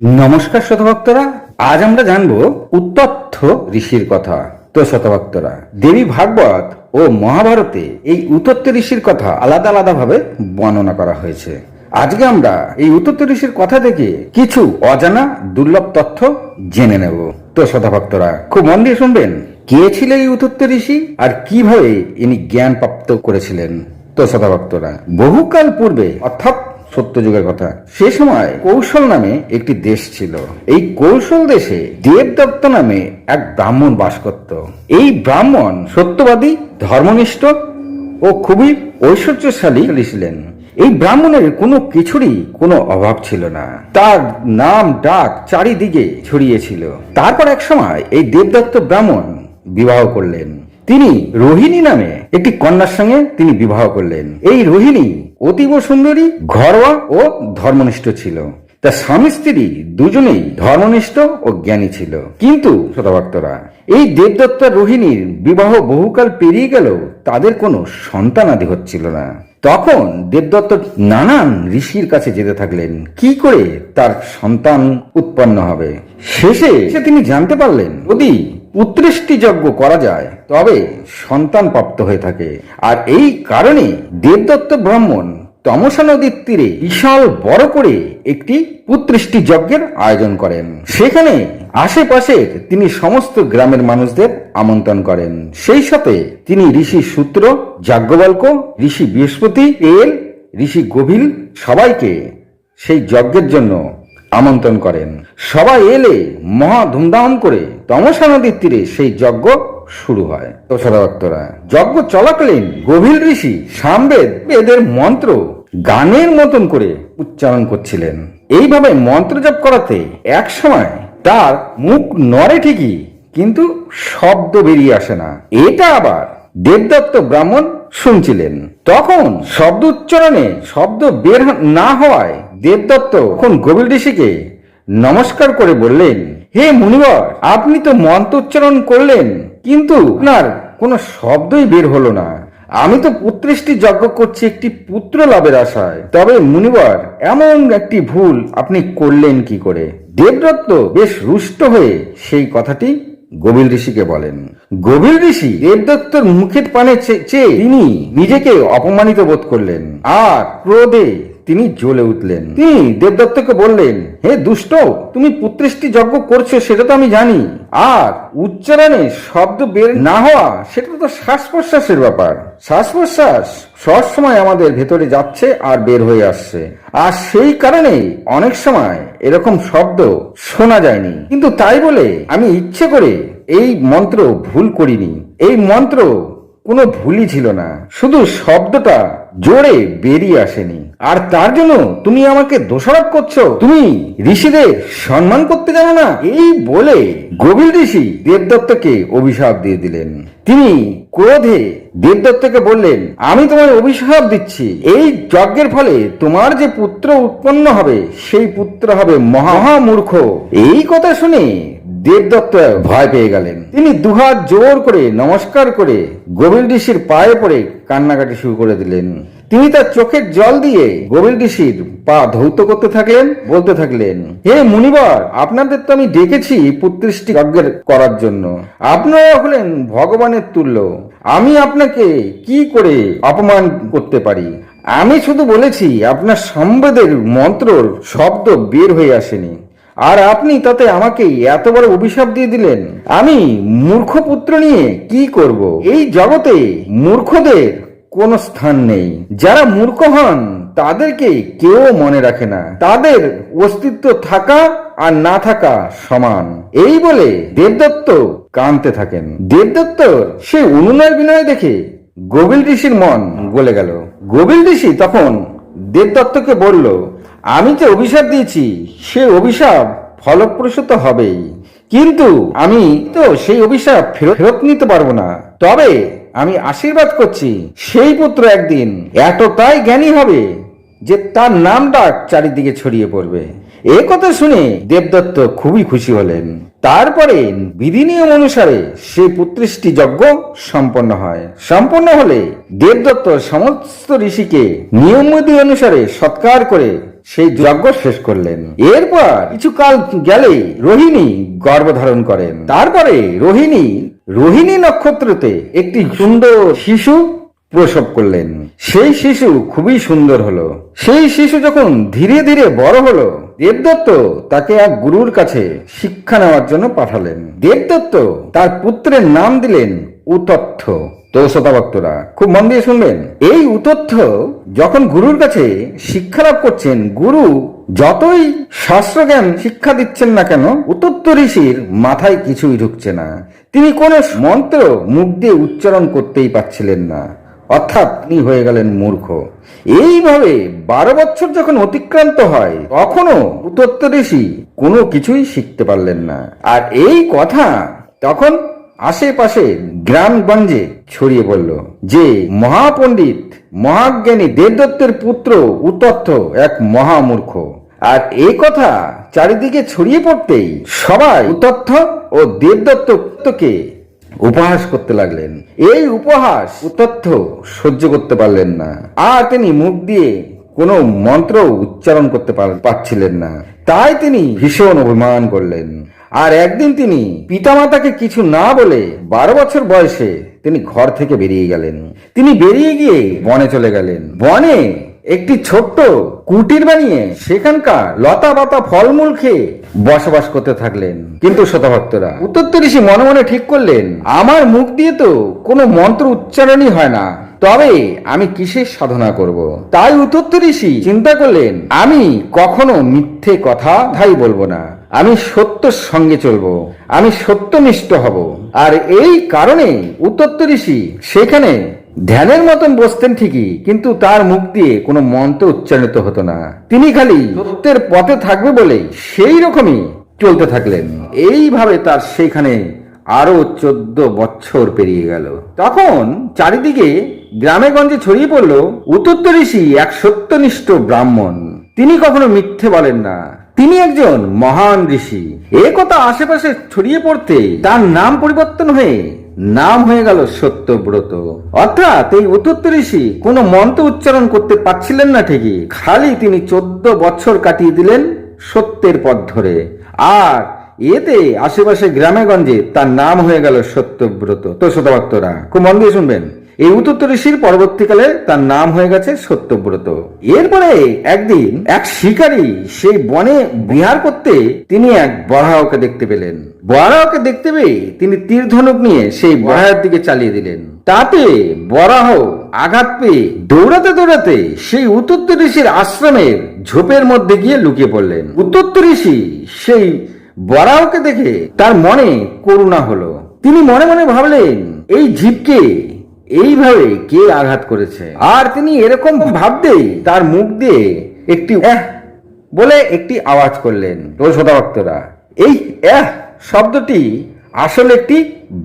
নমস্কার শতভক্তরা, আজ আমরা জানব উত্তথ্য ঋষির কথা। তো শতভক্তরা, দেবী ভাগবত ও মহাভারতে এই উত্তত্ত ঋষির কথা আলাদা আলাদা ভাবে বর্ণনা করা হয়েছে। আজকে আমরা এই উত্তত্ত ঋষির কথা থেকে কিছু অজানা দুর্লভ তথ্য জেনে নেব। তো শতভক্তরা, খুব মন দিয়ে শুনবেন, কে ছিল এই উত্তত্ত ঋষি আর কীভাবে ইনি জ্ঞান প্রাপ্ত করেছিলেন? তো শতভক্তরা, বহুকাল পূর্বে, অর্থাৎ সত্যযুগের কথা। সে সময় কৌশল নামে একটি দেশ ছিল। এই কৌশল দেশে দেবদত্ত নামে এক ব্রাহ্মণ বাস করত। এই ব্রাহ্মণ সত্যবাদী, ধর্মনিষ্ঠ ও খুবই ঐশ্বর্যশালী ছিলেন। এই ব্রাহ্মণের কোনো কিছুরই কোনো অভাব ছিল না। তার নাম ডাক চারিদিকে ছড়িয়েছিল। তারপর এক সময় এই দেবদত্ত ব্রাহ্মণ বিবাহ করলেন। তিনি রোহিণী নামে একটি কন্যার সঙ্গে তিনি বিবাহ করলেন। এই রোহিণী অতীব সুন্দরী, ঘরোয়া ও ধর্মনিষ্ঠ ছিল। তার স্বামী স্ত্রী দুজনেই ধর্মনিষ্ঠ ও জ্ঞানী ছিল। কিন্তু শতভক্তরা এই দেবদত্ত রোহিণীর বিবাহ বহুকাল পেরিয়ে গেলেও তাদের কোনো সন্তানাদি হচ্ছিল না। তখন দেবদত্ত নানান ঋষির কাছে যেতে থাকলেন। কি করে তার সন্তান উৎপন্ন হবে? শেষে তিনি জানতে পারলেন যদি পুত্রেষ্টি যজ্ঞ করা যায়, তবে সন্তান প্রাপ্ত হয়ে থাকে। আর এই কারণে দেবদত্ত ব্রাহ্মণ তমসা নদীর তীরে বিশাল বড় করে একটি পুত্রেষ্টি যজ্ঞের আয়োজন করেন। সেখানে আশেপাশের তিনি সমস্ত গ্রামের মানুষদের আমন্ত্রণ করেন। সেই সাথে তিনি ঋষি সূত্র, যাজ্ঞবল্ক, ঋষি বৃহস্পতি এল ঋষি গভীর সবাইকে সেই যজ্ঞের জন্য আমন্ত্রণ করেন। সবাই এলে মহা ধুমধাম করে তমসা নদীর তীরে সেই যজ্ঞ শুরু হয়। তো ভক্তরা, যজ্ঞ চলাকালীন গভীর ঋষি সামবেদ এদের মন্ত্র গানের মতন করে উচ্চারণ করছিলেন। এইভাবে মন্ত্র জপ করাতে এক সময় তার মুখ নড়ে ঠিকই, কিন্তু শব্দ বেরিয়ে আসে না। এটা আবার দেবদত্ত ব্রাহ্মণ শুনছিলেন। তখন শব্দ উচ্চারণে শব্দ বের না হওয়ায় দেবদত্ত তখন গভীর ঋষিকে নমস্কার করে বললেন, হে মুনিবর, আপনি তো মন্ত্র উচ্চারণ করলেন, কিন্তু আপনার কোনো শব্দই বের হলো না। আমি তো পুত্রেষ্টি যজ্ঞ করছি একটি পুত্র লাভের আশায়। তবে মুনিবর, এমন একটি ভুল আপনি করলেন কি করে? দেবদত্ত বেশ রুষ্ট হয়ে সেই কথাটি গভীর ঋষিকে বলেন। গভীর ঋষি দেবদত্তর মুখের পানে চেয়ে তিনি নিজেকে অপমানিত বোধ করলেন। আর ক্রোধে তিনি জ্বলে উঠলেন। তিনি দেবদত্তকে বললেন, হে দুষ্ট, তুমি পুত্রেষ্টি যজ্ঞ করছ, সেটা তো আমি জানি। আর উচ্চারণে শব্দ বের না হওয়া, সেটা তো শ্বাস প্রশ্বাসের ব্যাপার। শ্বাস প্রশ্বাস সবসময় আমাদের ভেতরে যাচ্ছে আর বের হয়ে আসছে। আর সেই কারণে অনেক সময় এরকম শব্দ শোনা যায়নি। কিন্তু তাই বলে আমি ইচ্ছে করে এই মন্ত্র ভুল করিনি। এই মন্ত্র কোনো ভুলই ছিল না। শুধু শব্দটা জোরে বেরিয়ে আসেনি। আর তার জন্য তুমি আমাকে দোষারোপ করছ। তুমি ঋষিদের সম্মান করতে জানো না? এই বলে গভীর ঋষি দেবদত্তকে অভিশাপ দিয়ে দিলেন। তিনি ক্রোধে দেবদত্তকে বললেন, আমি তোমায় অভিশাপ দিচ্ছি। এই যজ্ঞের ফলে তোমার যে পুত্র উৎপন্ন হবে, সেই পুত্র হবে মহামূর্খ। এই কথা শুনে দেবদত্ত ভয় পেয়ে গেলেন। তিনি দুহাত জোর করে নমস্কার করে গভীর ঋষির পায়ে পড়ে কান্নাকাটি শুরু করে দিলেন। তিনি তার চোখের জল দিয়ে গভীর ঋষির পা ধৌত করতে থাকলেন, বলতে থাকলেন, হে মুনিবর, আপনাদের তো আমি ডেকেছি পুত্রিষ্টি যজ্ঞের করার জন্য। আপনারা হলেন ভগবানের তুল্য। আমি আপনাকে কি করে অপমান করতে পারি? আমি শুধু বলেছি, আপনার সম্বেদের মন্ত্রর শব্দ বের হয়ে আসেনি। আর আপনি তাতে আমাকে এত বড় অভিশাপ দিয়ে দিলেন। আমি মূর্খ পুত্র নিয়ে কি করব? এই জগতে মূর্খদের কোনো স্থান নেই। যারা মূর্খ হন, তাদেরকে কেউ মনে রাখে না। তাদের অস্তিত্ব থাকা আর না থাকা সমান। এই বলে দেবদত্ত কাঁদতে থাকেন। দেবদত্ত সে অনুনয় বিনয় দেখে গোবিল ঋষির মন গলে গেল। গোবিল ঋষি তখন দেবদত্তকে বলল, আমি যে অভিশাপ দিয়েছি, সে অভিশাপ ফলপ্রসূ তো হবেই। কিন্তু আমি তো সেই অভিশাপ ফেরত নিতে পারব না। তবে আমি আশীর্বাদ করছি, সেই পুত্র একদিন এতটাই জ্ঞানী হবে যে তার নাম ডাক চারিদিকে ছড়িয়ে পড়বে। এ কথা শুনে দেবদত্ত খুবই খুশি হলেন। তারপরে বিধি নিয়ম অনুসারে সেই পুত্রিষ্টি যজ্ঞ সম্পন্ন হয়। সম্পন্ন হলে দেবদত্ত সমস্ত ঋষিকে নিয়মবিধি অনুসারে সৎকার করে সেই যজ্ঞ শেষ করলেন। এরপর কিছুকাল গেলে রোহিণী গর্ভধারণ করেন। তারপরে রোহিণী রোহিণী নক্ষত্রতে একটি সুন্দর শিশু প্রসব করলেন। সেই শিশু খুবই সুন্দর হলো। সেই শিশু যখন ধীরে ধীরে বড় হলো, দেবদত্ত তাকে এক গুরুর কাছে শিক্ষা নেওয়ার জন্য পাঠালেন। দেবদত্ত তার পুত্রের নাম দিলেন উতথ্য। তো শতাভক্তরা খুব মন দিয়ে শুনবেন। এই উতথ্য যখন গুরুর কাছে শিক্ষা লাভ করছেন, গুরু যতই শাস্ত্রজ্ঞান শিক্ষা দিচ্ছেন না কেন উতত্ত ঋষির মাথায় কিছুই ঢুকছে না। তিনি কোন মন্ত্র মুখ দিয়ে উচ্চারণ করতেই পাচ্ছিলেন না। অর্থাৎ তিনি হয়ে গেলেন মূর্খ। এইভাবে বারো বছর যখন অতিক্রান্ত হয় তখনও উতত্ত ঋষি কোনো কিছুই শিখতে পারলেন না। আর এই কথা তখন আশেপাশে গ্রামগঞ্জে ছড়িয়ে পড়ল যে মহাপণ্ডিত, মহাজ্ঞানী দেবদত্তের পুত্র উতত্থ এক মহামূর্খ। আর এই কথা চারিদিকে ছড়িয়ে পড়তেই সবাই উতত্থ ও দেবদত্তকে উপহাস করতে লাগলেন। এই উপহাস উতথ্য সহ্য করতে পারলেন না। আর তিনি মুখ দিয়ে কোনো মন্ত্র উচ্চারণ করতে পার- পারছিলেন না। তাই তিনি ভীষণ অভিমান করলেন। আর একদিন তিনি পিতামাতাকে কিছু না বলে বারো বছর বয়সে তিনি ঘর থেকে বেরিয়ে গেলেন। তিনি বেরিয়ে গিয়ে বনে চলে গেলেন। বনে একটি ছোট্ট কুটির বানিয়ে সেখানকার লতা পাতা ফলমূল খেয়ে বসবাস করতে থাকলেন। কিন্তু শতভক্তরা উত্তর ঋষি মনে মনে ঠিক করলেন, আমার মুখ দিয়ে তো কোনো মন্ত্র উচ্চারণই হয় না। তবে আমি কিসের সাধনা করব। তাই উত্তর ঋষি চিন্তা করলেন, আমি কখনো মিথ্যে কথা ধাই বলব না। আমি সত্যর সঙ্গে চলবো, আমি সত্যনিষ্ঠ হব। আর এই কারণে উত্তর ঋষি সেখানে ধ্যানের মতন বসতেন ঠিকই, কিন্তু তার মুখ দিয়ে কোনো মন্ত্র উচ্চারিত হতো না। তিনি খালি সত্যের পথে থাকবে বলে সেই রকমই চলতে থাকলেন। এইভাবে তার সেখানে আরও চোদ্দ বছর পেরিয়ে গেল। তখন চারিদিকে গ্রামে গঞ্জে ছড়িয়ে পড়ল উত্তর ঋষি এক সত্যনিষ্ঠ ব্রাহ্মণ। তিনি কখনো মিথ্যে বলেন না। তিনি একজন মহান ঋষি। এ কথা আশেপাশে ছড়িয়ে পড়তে তার নাম পরিবর্তন হয়ে নাম হয়ে গেল সত্যব্রত। অর্থাৎ এই উত্তর ঋষি কোনো মন্ত্র উচ্চারণ করতে পারছিলেন না ঠিকই। খালি তিনি চোদ্দ বছর কাটিয়ে দিলেন সত্যের পথ ধরে। আর এতে আশেপাশে গ্রামে গঞ্জে তার নাম হয়ে গেল সত্যব্রত। তো শতভক্তরা খুব মন দিয়ে শুনবেন। এই উত্তর ঋষির পরবর্তীকালে তার নাম হয়ে গেছে সত্যব্রত। এরপরে একদিন এক শিকারী সেই বনে বিহার করতে তিনি এক বরাহকে দেখতে পেলেন। বরাহকে দেখতে পেয়ে তিনি তীর ধনুক নিয়ে সেই বরাহের দিকে চালিয়ে দিলেন। তাতে বরাহ আঘাত পেয়ে দৌড়াতে দৌড়াতে সেই উত্তর ঋষির আশ্রমের ঝোপের মধ্যে গিয়ে লুকিয়ে পড়লেন। উত্তর ঋষি সেই বরাহকে দেখে তার মনে করুণা হলো। তিনি মনে মনে ভাবলেন এই জীবকে এইভাবে কে আঘাত করেছে? আর তিনি এরকম ভাবতেই তার মুখ দিয়ে একটি বলে একটি আওয়াজ করলেন। তো শতাভক্তরা এই এহ শব্দটি আসলে একটি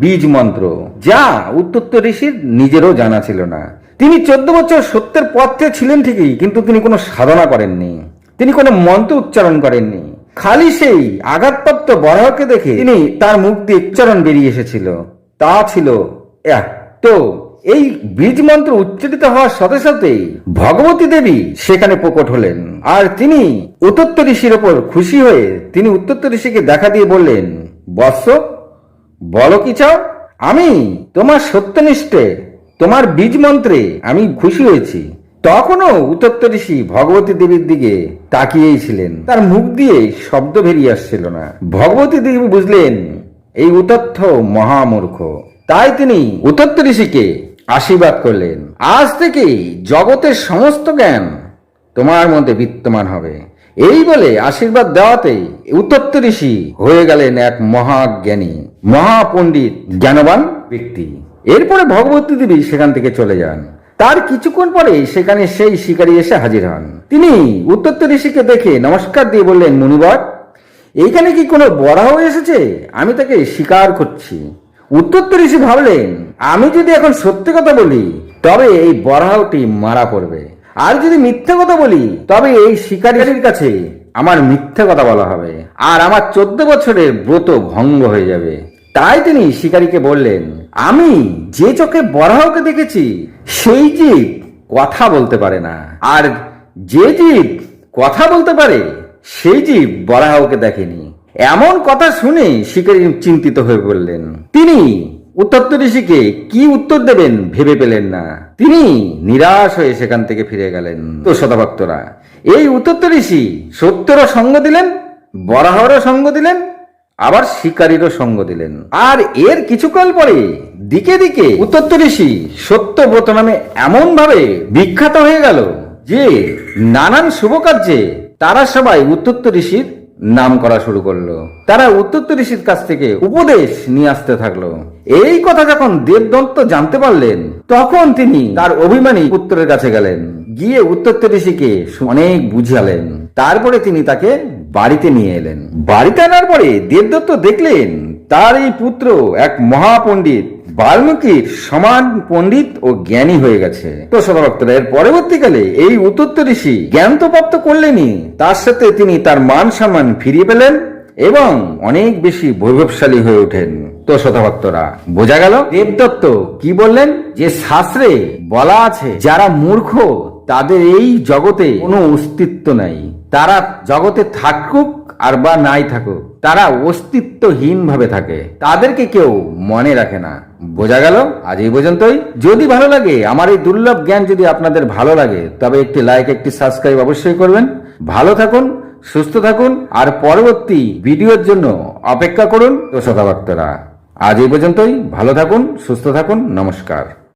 বীজ মন্ত্র, যা উত্তর ঋষির নিজেরও জানা ছিল না। তিনি চোদ্দ বছর সত্যের পথে ছিলেন ঠিকই, কিন্তু তিনি কোনো সাধনা করেননি। তিনি কোনো মন্ত্র উচ্চারণ করেননি। খালি সেই আঘাতপ্রাপ্ত বরাহকে দেখে তিনি তার দিয়ে উচ্চারণ বেরিয়ে এসেছিল। তা ছিল এহ তো এই বীজ মন্ত্র উচ্চারিত হওয়ার সাথে সাথে ভগবতী দেবী সেখানে প্রকট হলেন। আর তিনি উত্তর ঋষির ওপর খুশি হয়ে তিনি উত্তর ঋষিকে দেখা দিয়ে বললেন, বৎস, বলো কি চাও? আমি তোমার সত্যনিষ্ঠে তোমার বীজ মন্ত্রে আমি খুশি হয়েছি। তখনও উত্তর ঋষি ভগবতী দেবীর দিকে তাকিয়েই ছিলেন তার মুখ দিয়ে শব্দ বেরিয়ে আসছিল না। ভগবতী দেবী বুঝলেন, এই উতথ্য মহামূর্খ। তাই তিনি উত্তর ঋষিকে আশীর্বাদ করলেন। আজ থেকে জগতের সমস্ত জ্ঞান তোমার মধ্যে বিদ্যমান হবে। এই বলে আশীর্বাদ দেওয়াতেই উত্তপ্ত ঋষি হয়ে গেলেন এক মহাজ্ঞানী, মহাপণ্ডিত, জ্ঞানবান ব্যক্তি। এরপরে ভগবতী দেবী সেখান থেকে চলে যান। তার কিছুক্ষণ পরে সেখানে সেই শিকারী এসে হাজির হন। তিনি উত্তর ঋষিকে দেখে নমস্কার দিয়ে বললেন মুনিবর এইখানে কি কোনো বরাহ এসেছে? আমি তাকে স্বীকার করছি। উত্তর ঋষি ভাবলেন, আমি যদি এখন সত্যি কথা বলি, তবে এই বরাহটি মারা পড়বে। আর যদি মিথ্যে কথা বলি, তবে এই শিকারীর কাছে আমার মিথ্যে কথা বলা হবে। আর আমার চোদ্দ বছরের ব্রত ভঙ্গ হয়ে যাবে। তাই তিনি শিকারীকে বললেন, আমি যে চোখে বরাহকে দেখেছি, সেই জীব কথা বলতে পারে না। আর যে জীব কথা বলতে পারে, সেই জীব বরাহকে দেখেনি। এমন কথা শুনে শিকারী চিন্তিত হয়ে পড়লেন। তিনি উত্তপ্ত ঋষিকে কি উত্তর দেবেন ভেবে পেলেন না। তিনি নিরাশ হয়ে সেখান থেকে ফিরে গেলেন। তো শতভক্তরা, এই উত্তপ্ত ঋষি সত্যেরও সঙ্গ দিলেন, বরাহরও সঙ্গ দিলেন, আবার শিকারীরও সঙ্গ দিলেন। আর এর কিছুকাল পরে দিকে দিকে উত্তপ্ত ঋষি সত্যব্রত নামে এমন ভাবে বিখ্যাত হয়ে গেল যে নানান শুভ কার্যে তারা সবাই উত্তপ্ত ঋষির নাম করা শুরু করল। তারা উত্তপ্ত ঋষির কাছ থেকে উপদেশ নিয়ে আসতে থাকল। এই কথা যখন দেবদত্ত জানতে পারলেন, তখন তিনি তার অভিমানী পুত্রের কাছে গেলেন। গিয়ে উত্তপ্ত ঋষিকে অনেক বুঝালেন। তারপরে তিনি তাকে বাড়িতে নিয়ে এলেন। বাড়িতে আনার পরে দেবদত্ত দেখলেন, তার এই পুত্র এক মহাপণ্ডিত বাল্মীকির সমান পণ্ডিত ও জ্ঞানী হয়ে গেছে। তো সভাভক্তরা এর পরবর্তীকালে এই উত্তর ঋষি জ্ঞান তো প্রাপ্ত করলেনই। তার সাথে তিনি তার মান সম্মান ফিরিয়ে পেলেন এবং অনেক বেশি বৈভবশালী হয়ে ওঠেন। তো শতভক্তরা, বোঝা গেল? দেবদত্ত কি বললেন? যে শাস্ত্রে বলা আছে, যারা মূর্খ, তাদের এই জগতে কোনো অস্তিত্ব নাই। তারা জগতে থাকুক আর বা নাই থাকুক। তারা অস্তিত্বহীন ভাবে থাকে। তাদেরকে কেউ মনে রাখে না। বোঝা গেল? আজ এই পর্যন্তই। যদি ভালো লাগে, আমার এই দুর্লভ জ্ঞান যদি আপনাদের ভালো লাগে, তবে একটি লাইক একটি সাবস্ক্রাইব অবশ্যই করবেন। ভালো থাকুন, সুস্থ থাকুন, আর পরবর্তী ভিডিওর জন্য অপেক্ষা করুন তো শতাভক্তরা আজ এই পর্যন্তই। ভালো থাকুন, সুস্থ থাকুন। নমস্কার।